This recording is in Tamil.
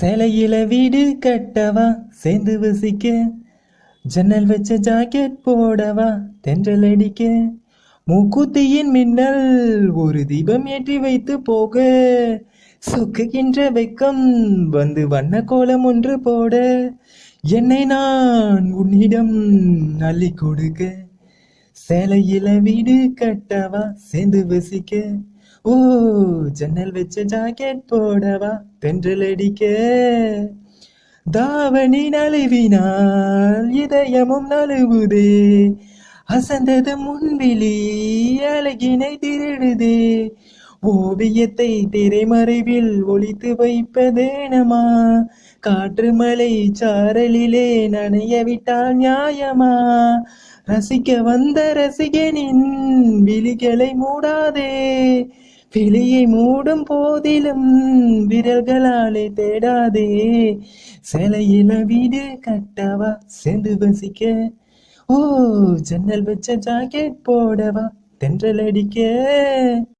சிலையில வீடு கட்டவா? சேர்ந்து வசிக்க. ஜன்னல் வச்ச ஜாக்கெட் போடவா? தென்றல் அடிக்க. மூக்குத்தியின் மின்னல் ஒரு தீபம் ஏற்றி வைத்து போக. சொக்குகின்ற வெக்கம் வந்து வண்ண கோலம் ஒன்று போட. என்னை நான் உன்னிடம் அள்ளி கொடுக்க. சேலையில வீடு கட்டவா? சேர்ந்து வசிக்க. ஓ ஜன்னல் வச்ச ஜாக்கெட் போடவா தென்றல் அடிக்க. தாவணி நழுவினால் இதயமும் நழுவுதே அசந்தது முன்விழி அழகினை திருடுதே. ஓவியத்தை திரைமறைவில் ஒழித்து வைப்பதேனமா காற்று மலை சாரலிலே நனைய விட்டால் நியாயமா? ரசிக்க வந்த ரசிகனின் விழிகளை மூடாதே விழியை மூடும் போதிலும் விரல்களாலே தேடாதே. சிலையில வீடு கட்டவா சேர்ந்து வசிக்க. ஓ ஜன்னல் வச்ச ஜாக்கெட் போடவா தென்றல் அடிக்க.